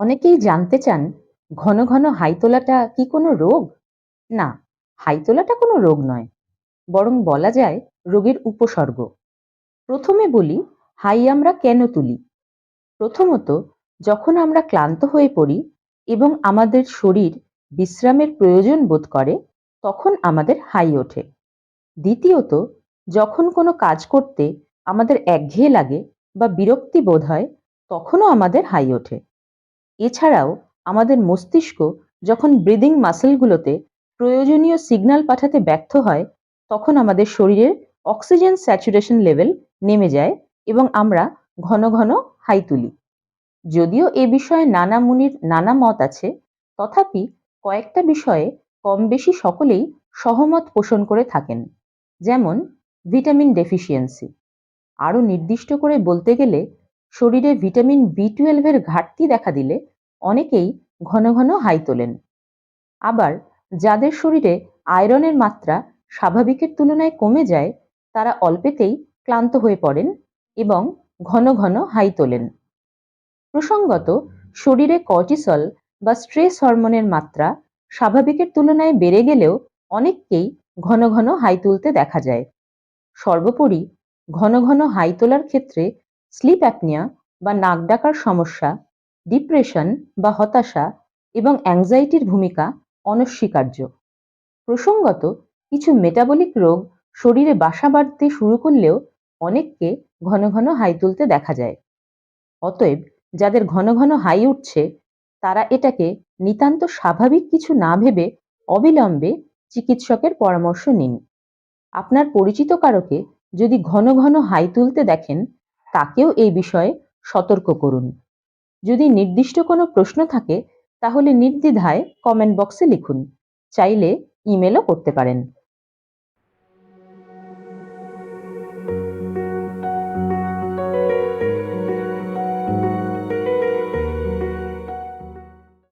অনেকেই জানতে চান, ঘন ঘন হাই তোলাটা কি কোনো রোগ? না হাই তোলাটা কোনো রোগ নয়, বরং বলা যায় রোগের উপসর্গ। প্রথমে বলি, হাই আমরা কেন তুলি? প্রথমত, যখন আমরা ক্লান্ত হয়ে পড়ি এবং আমাদের শরীর বিশ্রামের প্রয়োজন বোধ করে, তখন আমাদের হাই ওঠে। দ্বিতীয়ত, যখন কোনো কাজ করতে আমাদের একঘেয়ে লাগে বা বিরক্তি বোধ হয়, তখনও আমাদের হাই ওঠে। এছাড়াও আমাদের মস্তিষ্ক যখন ব্রিদিং মাসেলগুলোতে প্রয়োজনীয় সিগন্যাল পাঠাতে ব্যর্থ হয়, তখন আমাদের শরীরের অক্সিজেন স্যাচুরেশন লেভেল নেমে যায় এবং আমরা ঘন ঘন হাই তুলি। যদিও এ বিষয়ে নানা মুনির নানা মত আছে, তথাপি কয়েকটা বিষয়ে কম বেশি সকলেই সহমত পোষণ করে থাকেন, যেমন ভিটামিন ডেফিসিয়েন্সি আরও নির্দিষ্ট করে বলতে গেলে শরীরে ভিটামিন বি টুয়েলভের ঘাটতি দেখা দিলে অনেকেই ঘন ঘন হাই তোলেন। আবার যাদের শরীরে আয়রনের মাত্রা স্বাভাবিকের তুলনায় কমে যায়, তারা অল্পেতেই ক্লান্ত হয়ে পড়েন এবং ঘন ঘন হাই তোলেন। প্রসঙ্গত, শরীরে কর্টিসল বা স্ট্রেস হরমোনের মাত্রা স্বাভাবিকের তুলনায় বেড়ে গেলেও অনেককেই ঘন ঘন হাই তুলতে দেখা যায়। সর্বোপরি ঘন ঘন হাই তোলার ক্ষেত্রে স্লিপ অ্যাপনিয়া বা নাক ডাকার সমস্যা ডিপ্রেশন বা হতাশা এবং অ্যাংজাইটির ভূমিকা অনস্বীকার্য। প্রসঙ্গত, কিছু মেটাবলিক রোগ শরীরে বাসা বাঁধতে শুরু করলেও অনেককে ঘন ঘন হাই তুলতে দেখা যায়। অতএব, যাদের ঘন ঘন হাই উঠছে, তারা এটাকে নিতান্ত স্বাভাবিক কিছু না ভেবে অবিলম্বে চিকিৎসকের পরামর্শ নিন। আপনার পরিচিত কারকে যদি ঘন ঘন হাই তুলতে দেখেন তাকেও এই বিষয়ে সতর্ক করুন। যদি নির্দিষ্ট কোনো প্রশ্ন থাকে, তাহলে নির্দ্বিধায় কমেন্ট বক্সে লিখুন। চাইলে ইমেলও করতে পারেন।